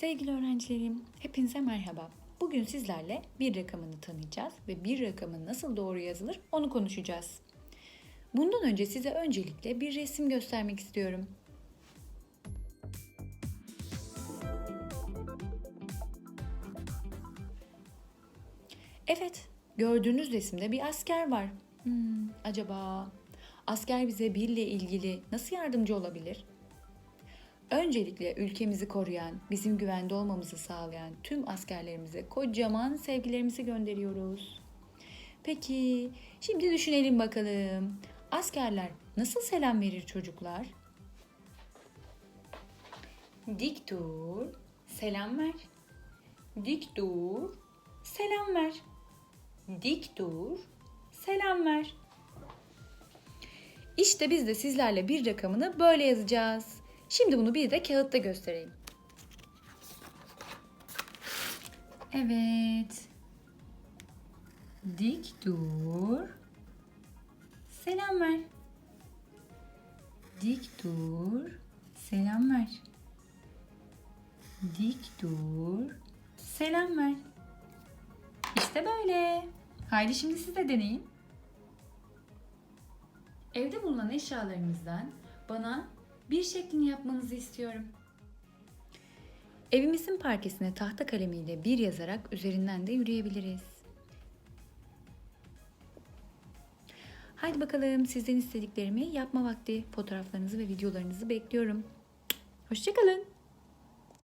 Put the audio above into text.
Sevgili öğrencilerim, hepinize merhaba. Bugün sizlerle bir rakamını tanıyacağız ve bir rakamın nasıl doğru yazılır onu konuşacağız. Bundan önce size öncelikle bir resim göstermek istiyorum. Evet, gördüğünüz resimde bir asker var. Hmm, acaba asker bize bir ile ilgili nasıl yardımcı olabilir? Öncelikle ülkemizi koruyan, bizim güvende olmamızı sağlayan tüm askerlerimize kocaman sevgilerimizi gönderiyoruz. Peki, şimdi düşünelim bakalım. Askerler nasıl selam verir çocuklar? Dik dur, selam ver. Dik dur, selam ver. Dik dur, selam ver. İşte biz de sizlerle bir rakamını böyle yazacağız. Şimdi bunu bir de kağıtta göstereyim. Evet. Dik dur. Selam ver. Dik dur. Selam ver. Dik dur. Selam ver. İşte böyle. Haydi şimdi siz de deneyin. Evde bulunan eşyalarınızdan bana bir şeklini yapmanızı istiyorum. Evimizin parkesine tahta kalemiyle bir yazarak üzerinden de yürüyebiliriz. Haydi bakalım sizden istediklerimi yapma vakti. Fotoğraflarınızı ve videolarınızı bekliyorum. Hoşçakalın.